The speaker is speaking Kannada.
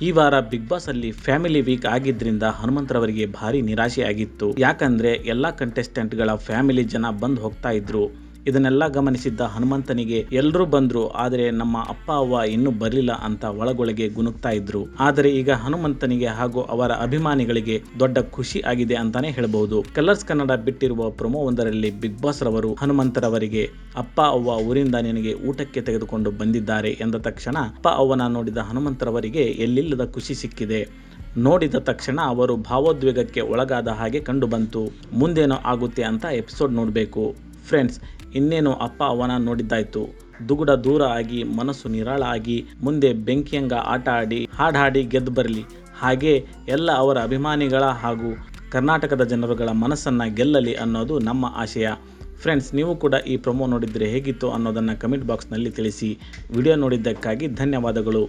ಈ ವಾರ ಬಿಗ್ ಬಾಸ್ ಅಲ್ಲಿ ಫ್ಯಾಮಿಲಿ ವೀಕ್ ಆಗಿದ್ರಿಂದ ಹನುಮಂತರವರಿಗೆ ಭಾರಿ ನಿರಾಶೆ ಆಗಿತ್ತು ಯಾಕಂದ್ರೆ ಎಲ್ಲಾ ಕಂಟೆಸ್ಟೆಂಟ್ಗಳ ಫ್ಯಾಮಿಲಿ ಜನ ಬಂದ್ ಹೋಗ್ತಾ ಇದ್ರು. ಇದನ್ನೆಲ್ಲ ಗಮನಿಸಿದ್ದ ಹನುಮಂತನಿಗೆ ಎಲ್ಲರೂ ಬಂದ್ರು, ಆದರೆ ನಮ್ಮ ಅಪ್ಪ, ಅವ್ವ ಇನ್ನೂ ಬರಲಿಲ್ಲ ಅಂತ ಒಳಗೊಳಗೆ ಗುನುಗ್ತಾ ಇದ್ರು. ಆದರೆ ಈಗ ಹನುಮಂತನಿಗೆ ಹಾಗೂ ಅವರ ಅಭಿಮಾನಿಗಳಿಗೆ ದೊಡ್ಡ ಖುಷಿ ಆಗಿದೆ ಅಂತಾನೆ ಹೇಳಬಹುದು. ಕಲರ್ಸ್ ಕನ್ನಡ ಬಿಟ್ಟಿರುವ ಪ್ರೊಮೋ ಒಂದರಲ್ಲಿ ಬಿಗ್ ಬಾಸ್ ರವರು ಹನುಮಂತರವರಿಗೆ, ಅಪ್ಪ, ಅವ್ವ ಊರಿಂದ ನಿನಗೆ ಊಟಕ್ಕೆ ತೆಗೆದುಕೊಂಡು ಬಂದಿದ್ದಾರೆ ಎಂದ ತಕ್ಷಣ ಅಪ್ಪ, ಅವ್ವನ ನೋಡಿದ ಹನುಮಂತರವರಿಗೆ ಎಲ್ಲಿಲ್ಲದ ಖುಷಿ ಸಿಕ್ಕಿದೆ. ನೋಡಿದ ತಕ್ಷಣ ಅವರು ಭಾವೋದ್ವೇಗಕ್ಕೆ ಒಳಗಾದ ಹಾಗೆ ಕಂಡು ಬಂತು ಮುಂದೇನೋ ಆಗುತ್ತೆ ಅಂತ ಎಪಿಸೋಡ್ ನೋಡಬೇಕು. ಫ್ರೆಂಡ್ಸ್ ಇನ್ನೇನು ಅಪ್ಪ ಅವನ ನೋಡಿದ್ದಾಯ್ತು. ದುಗುಡ ದೂರ ಆಗಿ, ಮನಸ್ಸು ನಿರಾಳ ಆಗಿ, ಮುಂದೆ ಬೆಂಕಿಯಂಗ ಆಟ ಆಡಿ ಹಾಡು ಹಾಡಿ ಗೆದ್ದು ಬರಲಿ. ಹಾಗೆ ಎಲ್ಲ ಅವರ ಅಭಿಮಾನಿಗಳ ಹಾಗೂ ಕರ್ನಾಟಕದ ಜನರುಗಳ ಮನಸ್ಸನ್ನು ಗೆಲ್ಲಲಿ ಅನ್ನೋದು ನಮ್ಮ ಆಶಯ. ಫ್ರೆಂಡ್ಸ್ ನೀವು ಕೂಡ ಈ ಪ್ರೊಮೋ ನೋಡಿದರೆ ಹೇಗಿತ್ತು ಅನ್ನೋದನ್ನು ಕಮೆಂಟ್ ಬಾಕ್ಸ್ನಲ್ಲಿ ತಿಳಿಸಿ. ವಿಡಿಯೋ ನೋಡಿದ್ದಕ್ಕಾಗಿ ಧನ್ಯವಾದಗಳು.